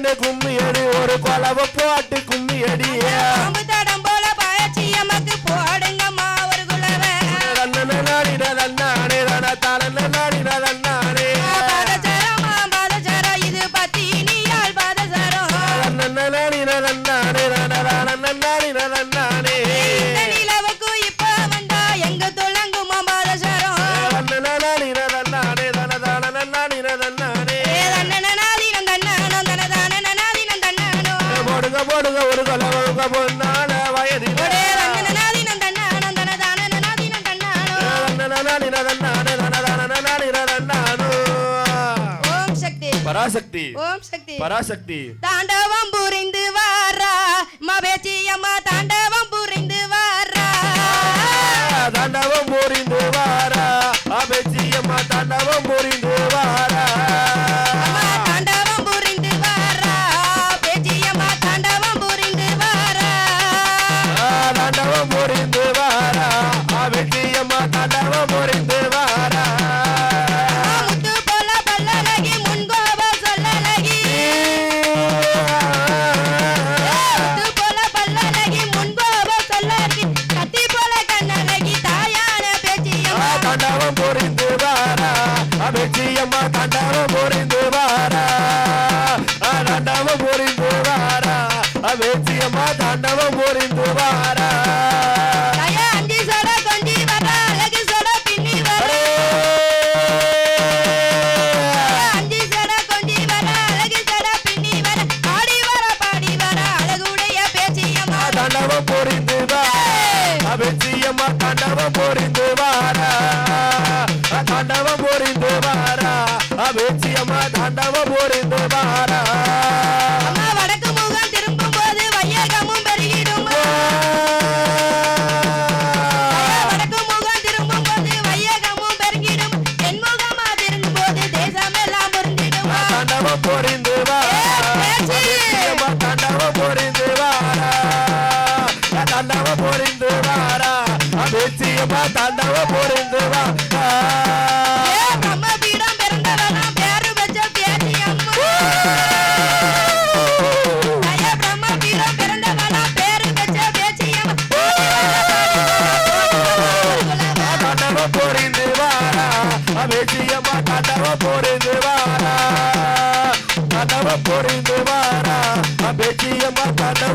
கண்ணு கும்மியது ஒரு கொலவை வயது பராசக்தி. ஓம் சக்தி. பராசக்தி. தாண்டவம் புரிந்து வாரா மவேச்சி அம்மா தாண்டவம் புரிந்து வாரா. தாண்டவம் புரிந்து வாரா அபேச்சி அம்மா தாண்டவம் புரிந்து Mandaro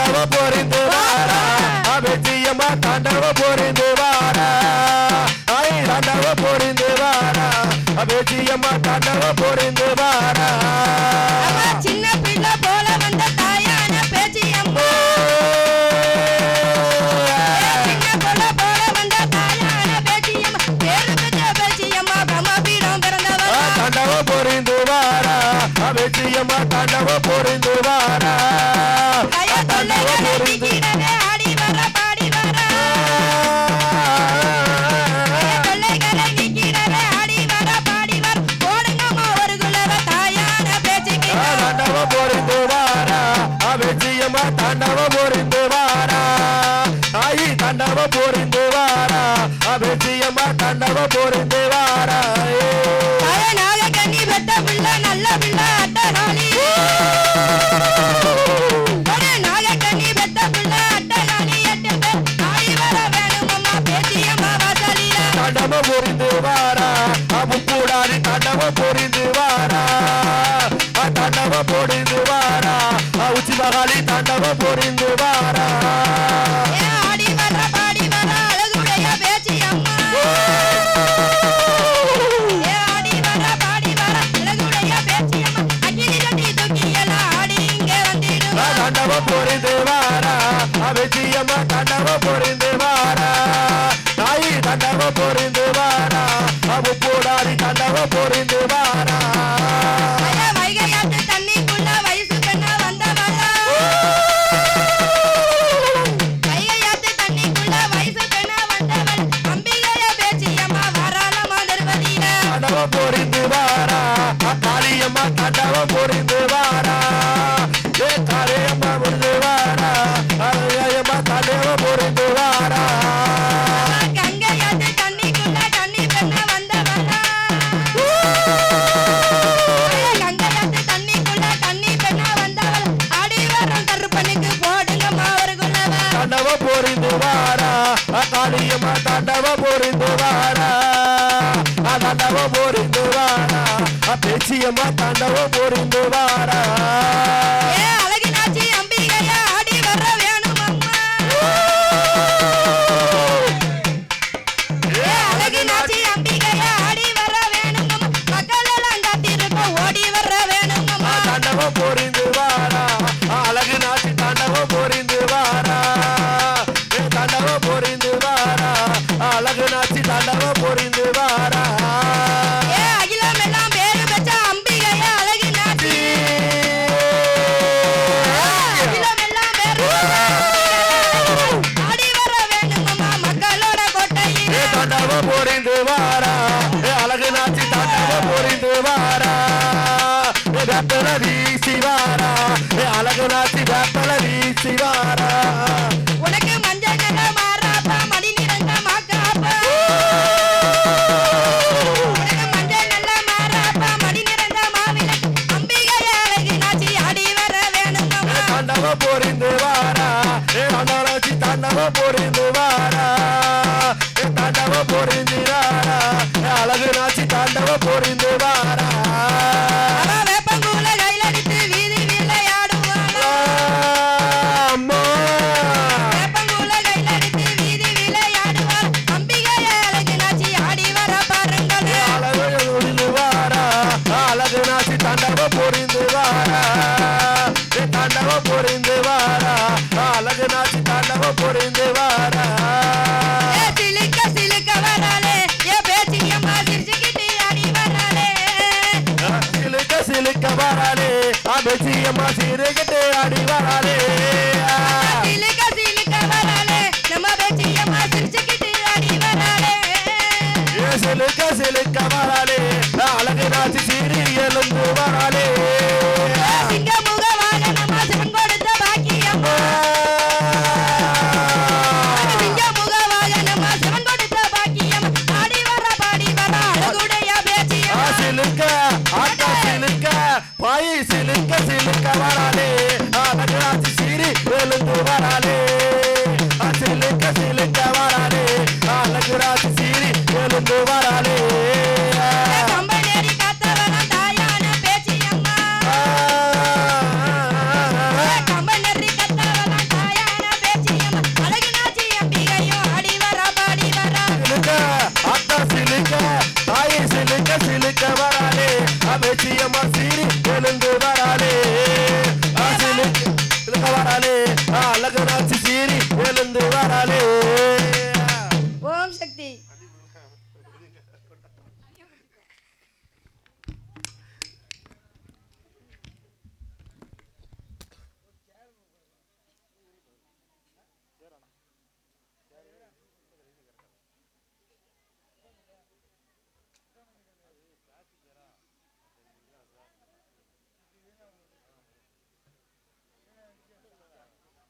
தாண்டவ பொறிந்து வாரா அபிஜியம்மா தாண்டவ பொறிந்து வாரா ஐ தாண்டவ பொறிந்து வாரா அபிஜியம்மா தாண்டவ பொறிந்து வாராயே அதனால கண்ணி பெத்த பிள்ளை நல்ல பிள்ளை அட்டனாளி அதனால கண்ணி பெத்த தண்டவ பொடிந்து வாரா. உச்சி மகாலி தண்டவ பொறிந்து வாரா. அவ பொறிந்து வாரா அவசியமா நிச்சயமா தாண்டவம் புரிந்து வாரா వేపల వీసివారా అలగు నాటి వేపల వీసివారా உனக்கு மஞ்சள் கண்ணா மாறாப்பா மணி நிறங்க மாக்காப்பா. உனக்கு மஞ்சள் நல்லா மாறாப்பா மணி நிறங்க மாவிளக்கு. அம்பிகை அழகி நாச்சி ஆடி வர வேணும் தாண்டவ பொறிந்து மேலுக்கு வராது